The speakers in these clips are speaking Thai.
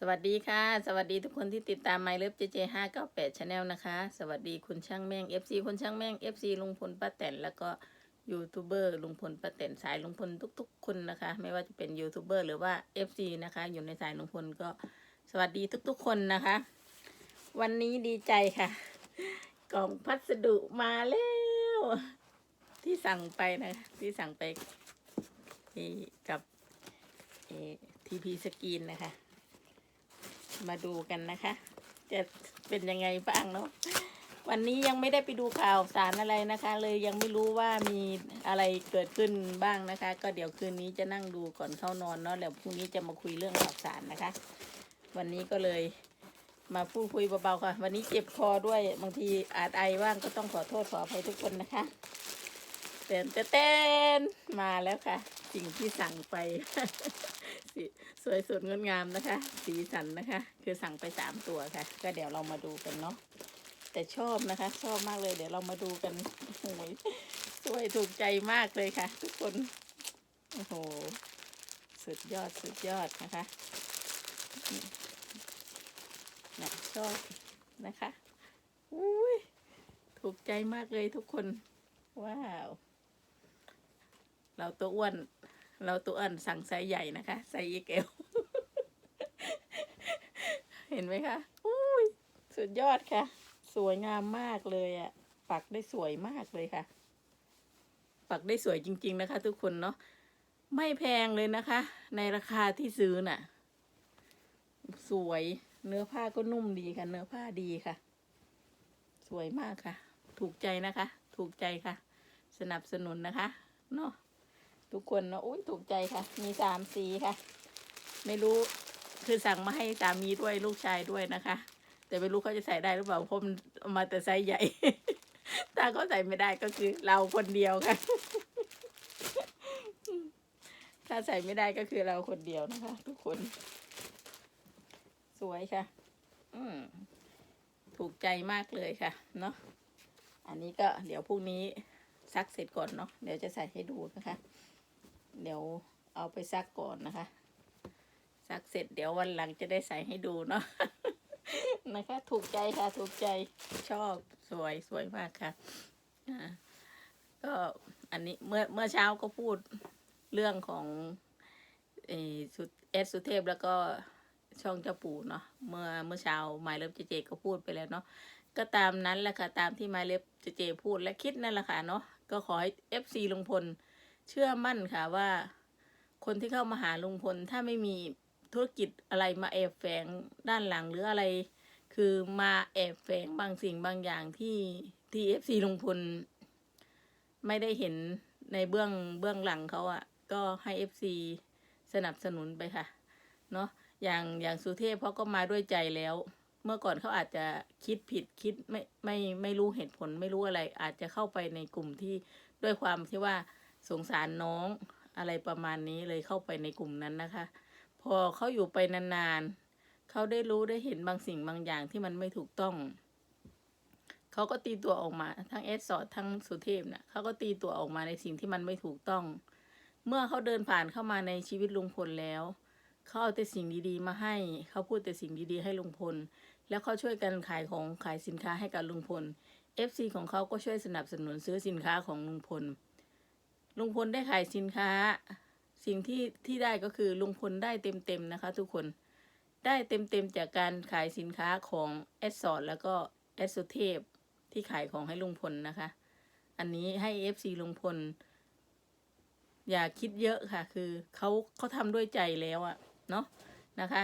สวัสดีค่ะ สวัสดีทุกคนที่ติดตาม My Love JJ 598 Channel นลนะคะ สวัสดีคุณช่างแม่ง FC คุณช่างแม่ง FC ลุงพลป้าแตนแล้วก็ยูทูบเบอร์ลุงพลป้าแตนสายลุงพลทุก ๆ คนนะคะ ไม่ว่าจะเป็นยูทูบเบอร์หรือว่า FC นะคะ อยู่ในสายลุงพลก็สวัสดีทุก ๆ คนนะคะ วันนี้ดีใจค่ะ กล่องพัสดุมาแล้ว ที่สั่งไปนะที่สั่งไปกับทีพีสกรีนนะคะ มาดูกันนะคะ จะเป็นยังไงบ้างเนาะวันนี้ยังไม่ได้ไปดูข่าวสารอะไรนะคะ เลยยังไม่รู้ว่ามีอะไรเกิดขึ้นบ้างนะคะ ก็เดี๋ยวคืนนี้จะนั่งดูก่อนเข้านอนเนาะแล้วพรุ่งนี้จะมาคุยเรื่องข่าวสารนะคะ วันนี้ก็เลยมาพูดคุยเบาๆค่ะ วันนี้เจ็บคอด้วยบางทีอาจไอบ้างก็ต้องขอโทษขออภัยทุกคนนะคะเต้นเต้นมาแล้วค่ะ สิ่งที่สั่งไป สีสวยสดงดงามนะคะ สีสันนะคะ คือสั่งไปสามตัวค่ะ ก็เดี๋ยวเรามาดูกันเนาะแต่ชอบนะคะ ชอบมากเลย เดี๋ยวเรามาดูกันโอ้โหสวยถูกใจมากเลยค่ะ ทุกคนโอ้โหสุดยอดสุดยอดนะคะนะชอบนะคะอุ้ยถูกใจมากเลยทุกคน ว้าว เราตัวอ้วน เราตัวอ้วนสั่งไซส์ใหญ่นะคะไซส์ XL เห็นไหมคะอุ้ยสุดยอดค่ะ สวยงามมากเลยอะ่ะ ปักได้สวยมากเลยค่ะ ปักได้สวยจริง ๆ นะคะ ทุกคนเนาะไม่แพงเลยนะคะ ในราคาที่ซื้อน่ะ สวยเนื้อผ้าก็นุ่มดีค่ะ เนื้อผ้าดีค่ะ สวยมากค่ะ ถูกใจนะคะ ถูกใจค่ะ สนับสนุนนะคะเนาะ ทุกคนเนาะอุ้ยถูกใจค่ะ มีสามสีค่ะ ไม่รู้คือสั่งมาให้สามีด้วยลูกชายด้วยนะคะ แต่ไม่รู้เขาจะใส่ได้หรือเปล่าเพราะมันเอมาแต่ไซส์ใหญ่ ถ้าเขาใส่ไม่ได้ก็คือเราคนเดียวค่ะ ถ้าใส่ไม่ได้ก็คือเราคนเดียวนะคะ ทุกคน สวยค่ะ อืมถูกใจมากเลยค่ะ เนาะอันนี้ก็เดี๋ยวพรุ่งนี้ซักเสร็จก่อนเนาะเดี๋ยวจะใส่ให้ดูนะคะ เดี๋ยวเอาไปซักก่อนนะคะ ซักเสร็จเดี๋ยววันหลังจะได้ใส่ให้ดูเนาะนะคะ ถูกใจค่ะ ถูกใจชอบสวยสวยมากค่ะอ่าก็อันนี้เมื่อเมื่อเช้าก็พูดเรื่องของเอสุเอสสุเทพแล้วก็ช่องเจ้าปู่เนาะเมื่อเมื่อเช้าหมายเลิฟเจเจก็พูดไปแล้วเนาะก็ตามนั้นแหละค่ะ ตามที่หมายเลิฟเจเจพูดและคิดนั่นแหละค่ะเนาะก็ขอให้เอฟซีลุงพล เชื่อมั่นค่ะว่า คนที่เข้ามาหาลุงพลถ้าไม่มีธุรกิจอะไรมาแอบแฝงด้านหลังหรืออะไร คือมาแอบแฝงบางสิ่งบางอย่างที่ที่เอฟซีลุงพลไม่ได้เห็นในเบื้องเบื้องหลังเขาอะ่ะ ก็ให้เอฟซีสนับสนุนไปค่ะ เนาะอย่างอย่างสุเทพเขาก็มาด้วยใจแล้ว เมื่อก่อนเขาอาจจะคิดผิดคิดไม่ไม่ไม่รู้เหตุผลไม่รู้อะไร อาจจะเข้าไปในกลุ่มที่ด้วยความที่ว่า สงสารน้องอะไรประมาณนี้เลยเข้าไปในกลุ่มนั้นนะคะ พอเขาอยู่ไปนานๆเขาได้รู้ได้เห็นบางสิ่งบางอย่างที่มันไม่ถูกต้องเขาก็ตีตัวออกมาทั้งเอสสอดทั้งสุเทพเนะ่ะเขาก็ตีตัวออกมาในสิ่งที่มันไม่ถูกต้อง เมื่อเขาเดินผ่านเข้ามาในชีวิตลุงพลแล้วเขาเอาแต่สิ่งดีๆมาให้เขาพูดแต่สิ่งดีๆให้ลุงพล แล้วเขาช่วยกันขายของขายสินค้าให้กับลุงพล FC ของเขาก็ช่วยสนับสนุนซื้อสินค้าของลุงพล ลุงพลได้ขายสินค้า สิ่งที่ที่ได้ก็คือลุงพลได้เต็มๆนะคะ ทุกคนได้เต็มๆจากการขายสินค้าของแอดสอดแล้วก็แอดสุเทพที่ขายของให้ลุงพลนะคะ อันนี้ให้ FC ลุงพล อย่าคิดเยอะค่ะ คือเขาเขาทำด้วยใจแล้วอะเนาะนะคะ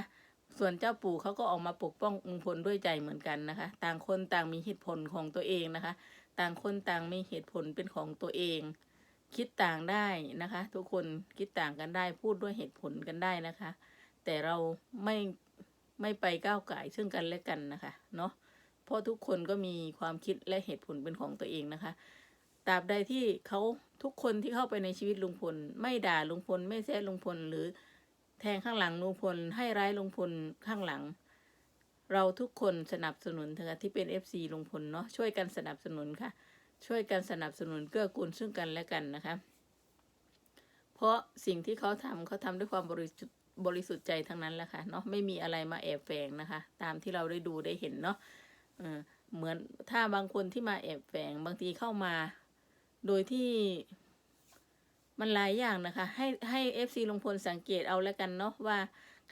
ส่วนเจ้าปู่เขาก็ออกมาปกป้องลุงพลด้วยใจเหมือนกันนะคะ ต่างคนต่างมีเหตุผลของตัวเองนะคะ ต่างคนต่างมีเหตุผลเป็นของตัวเอง คิดต่างได้นะคะ ทุกคนคิดต่างกันได้ พูดด้วยเหตุผลกันได้นะคะ แต่เราไม่ไม่ไปก้าวไก่ซึ่งกันและกันนะคะเนาะเพราะทุกคนก็มีความคิดและเหตุผลเป็นของตัวเองนะคะตราบใดที่เขาทุกคนที่เข้าไปในชีวิตลุงพล ไม่ด่าลุงพล ไม่แซะลุงพล หรือแทงข้างหลังลุงพล ให้ร้ายลุงพลข้างหลัง เราทุกคนสนับสนุนเถอที่เป็น FC ลุงพลเนาะช่วยกันสนับสนุนค่ะ ช่วยกันสนับสนุนเกื้อกูลซึ่งกันและกันนะคะ เพราะสิ่งที่เขาทำเขาทำด้วยความบริสุทธิ์บริสุทธิ์ใจทั้งนั้นแหละค่ะเนาะไม่มีอะไรมาแอบแฝงนะคะ ตามที่เราได้ดูได้เห็นเนาะเออเหมือนถ้าบางคนที่มาแอบแฝงบางทีเข้ามา โดยที่มันหลายอย่างนะคะ ให้ให้เอฟซีลุงพลสังเกตเอาแล้วกันเนาะว่า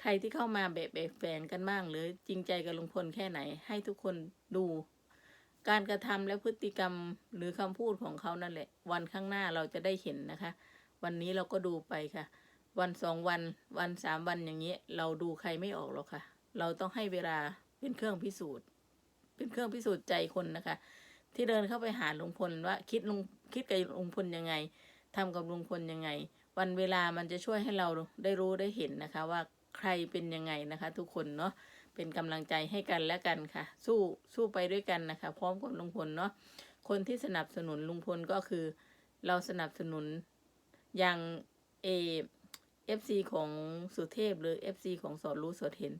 ใครที่เข้ามาแบบแอบแฝงกันบ้างหรือจริงใจกับลุงพลแค่ไหน ให้ทุกคนดู การกระทำและพฤติกรรมหรือคำพูดของเขานั่นแหละ วันข้างหน้าเราจะได้เห็นนะคะ วันนี้เราก็ดูไปค่ะ วันสองวันวันสามวันอย่างเงี้ เราดูใครไม่ออกหรอกค่ะ เราต้องให้เวลาเป็นเครื่องพิสูจน์ เป็นเครื่องพิสูจน์ใจคนนะคะ ที่เดินเข้าไปหาลุงพลว่าคิดลุงคิดกับลุงพลยังไงทำกับลุงพลยังไง วันเวลามันจะช่วยให้เราได้รู้ได้เห็นนะคะ ว่าใครเป็นยังไงนะคะ ทุกคนเนาะ เป็นกำลังใจให้กันและกันค่ะ สู้สู้ไปด้วยกันนะคะ พร้อมกับลุงพลเนาะคนที่สนับสนุนลุงพลก็คือ เราสนับสนุนอย่างเอเอฟซีของสุเทพหรือเอฟซีของสอนรู้สดเห็น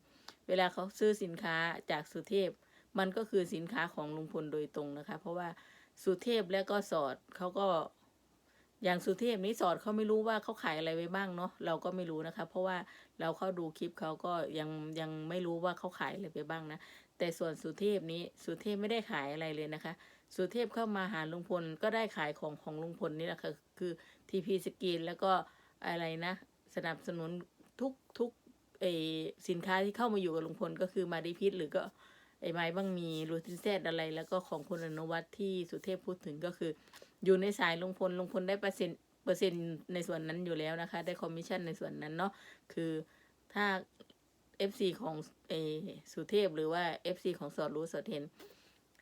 เวลาเขาซื้อสินค้าจากสุเทพ มันก็คือสินค้าของลุงพลโดยตรงนะคะ เพราะว่าสุเทพและก็สอดเขาก็ อย่างสุเทพนี้สอดเขาไม่รู้ว่าเขาขายอะไรไว้บ้างเนาะเราก็ไม่รู้นะคะ เพราะว่าเราเข้าดูคลิปเขาก็ยังยังไม่รู้ว่าเขาขายอะไรไปบ้างนะแต่ส่วนสุเทพนี้สุเทพไม่ได้ขายอะไรเลยนะคะ สุเทพเข้ามาหาลุงพลก็ได้ขายของของลุงพลนี่แหละค่ะคือทีพีสกรีนแล้วก็อะไรนะ สนับสนุนทุกทุกเอสินค้าที่เข้ามาอยู่กับลุงพลก็คือมาดีพิษหรือก็ไอไม้บ้างมีรูทินเซตอะไร แล้วก็ของคุณอนุวัฒน์ที่สุเทพพูดถึงก็คือ อยู่ในสายลงพลลงพลได้เปอร์เซ็นต์เปอร์เซ็นต์ในส่วนนั้นอยู่แล้วนะคะ ได้คอมมิชชั่นในส่วนนั้นเนาะคือถ้า FC ของเออสุเทพหรือว่า FC ของสอดรู้สอดเห็น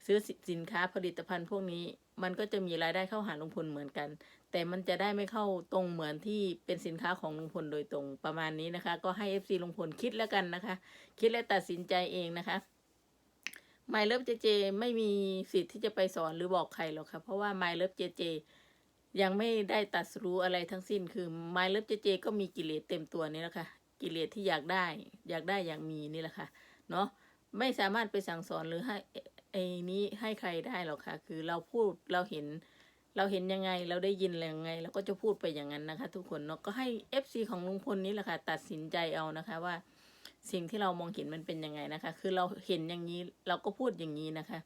ซื้อสินค้าผลิตภัณฑ์พวกนี้ มันก็จะมีรายได้เข้าหาลุงพลเหมือนกัน แต่มันจะได้ไม่เข้าตรงเหมือนที่เป็นสินค้าของลุงพลโดยตรงประมาณนี้นะคะ ก็ให้ FC ลุงพลคิดแล้วกันนะคะ คิดและตัดสินใจเองนะคะ ไมเลิฟเจเจไม่มีสิทธิ์ที่จะไปสอนหรือบอกใครหรอกค่ะ เพราะว่าไมเลิฟเจเจยังไม่ได้ตัดรู้อะไรทั้งสิ้น คือไมเลิฟเจเจก็มีกิเลสเต็มตัวนี่แหละค่ะ กิเลสที่อยากได้ อยากได้อยากมีนี่แหละค่ะ เนาะไม่สามารถไปสั่งสอนหรือให้ไอ้นี้ให้ใครได้หรอกค่ะ คือเราพูดเราเห็น เราเห็นยังไงเราได้ยินอะไรยังไงเราก็จะพูดไปอย่างนั้นนะคะ ทุกคนเนาะก็ให้ FC ของลุงพลนี่แหละค่ะ ตัดสินใจเอานะคะว่า สิ่งที่เรามองเห็นมันเป็นยังไงนะคะ คือเราเห็นอย่างนี้เราก็พูดอย่างนี้นะคะ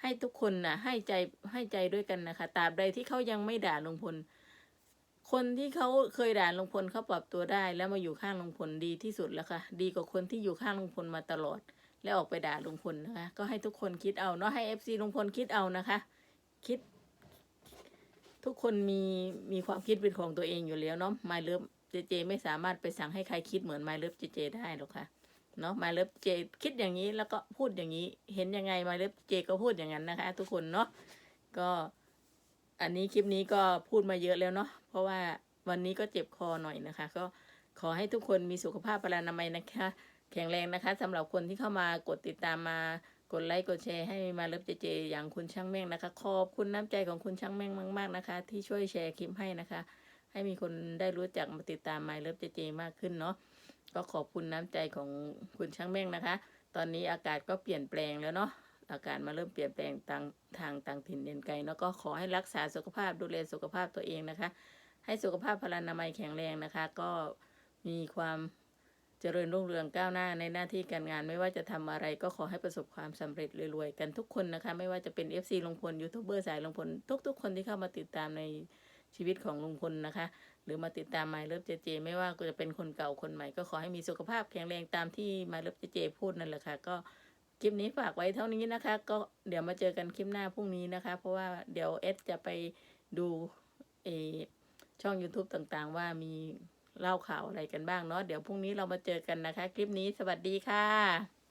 ให้ทุกคนนะให้ใจให้ใจด้วยกันนะคะตราบใดที่เขายังไม่ด่าลุงพล คนที่เขาเคยด่าลุงพลเขาปรับตัวได้ แล้วมาอยู่ข้างลุงพลดีที่สุดแล้วค่ะ ดีกว่าคนที่อยู่ข้างลุงพลมาตลอด แล้วออกไปด่าลุงพลนะคะ ก็ให้ทุกคนคิดเอาเนาะให้เอฟซีลุงพลคิดเอานะคะ คิด ทุกคนมีมีความคิดเป็นของตัวเองอยู่แล้วเนาะมาเลิฟ เจเจไม่สามารถไปสั่งให้ใครคิดเหมือนไมาเลิฟเจเจได้หรอกค่ะเนาะไมาเลิฟเจคิดอย่างนี้แล้วก็พูดอย่างนี้ เห็นยังไงไมาเลิฟเจก็พูดอย่างนั้นนะคะ ทุกคนเนาะก็อันนี้คลิปนี้ก็พูดมาเยอะแล้วเนาะเพราะว่าวันนี้ก็เจ็บคอหน่อยนะคะ ก็ขอให้ทุกคนมีสุขภาพพลานามัยนะคะ แข็งแรงนะคะสำหรับคนที่เข้ามากดติดตามมากดไลค์กดแชร์ให้มาเลิฟเจเจ อย่างคุณช่างแม่งนะคะ ขอบคุณน้ำใจของคุณช่างแม่งมาก ๆนะคะ ที่ช่วยแชร์คลิปให้นะคะ ให้มีคนได้รู้จักมาติดตามไมาเลิฟเจเจมากขึ้นเนาะก็ขอบคุณน้ำใจของคุณช่างแม่งนะคะ ตอนนี้อากาศก็เปลี่ยนแปลงแล้วเนาะอากาศมาเริ่มเปลี่ยนแปลงทางทางต่างถิ่นเดินไกลเนาะก็ขอให้รักษาสุขภาพดูแลสุขภาพตัวเองนะคะ ให้สุขภาพพลานามัยแข็งแรงนะคะ ก็มีความเจริญรุ่งเรืองก้าวหน้าในหน้าที่การงานไม่ว่าจะทำอะไรก็ขอให้ประสบความสำเร็จรวยๆกันทุกคนนะคะ ไม่ว่าจะเป็น FC ลงพลยูทูบเบอร์สายลงพลทุก ๆ คนที่เข้ามาติดตามใน ชีวิตของลุงพลนะคะ หรือมาติดตาม My Love JJ ไม่ว่าจะเป็นคนเก่าคนใหม่ก็ขอให้มีสุขภาพแข็งแรงตามที่ My Love JJ พูดนั่นแหละค่ะ ก็คลิปนี้ฝากไว้เท่านี้นะคะ ก็เดี๋ยวมาเจอกันคลิปหน้าพรุ่งนี้นะคะ เพราะว่าเดี๋ยวเอสจะไปดูเอช่อง YouTube ต่างๆ ว่ามีเล่าข่าวอะไรกันบ้างเนาะเดี๋ยวพรุ่งนี้เรามาเจอกันนะคะ คลิปนี้สวัสดีค่ะ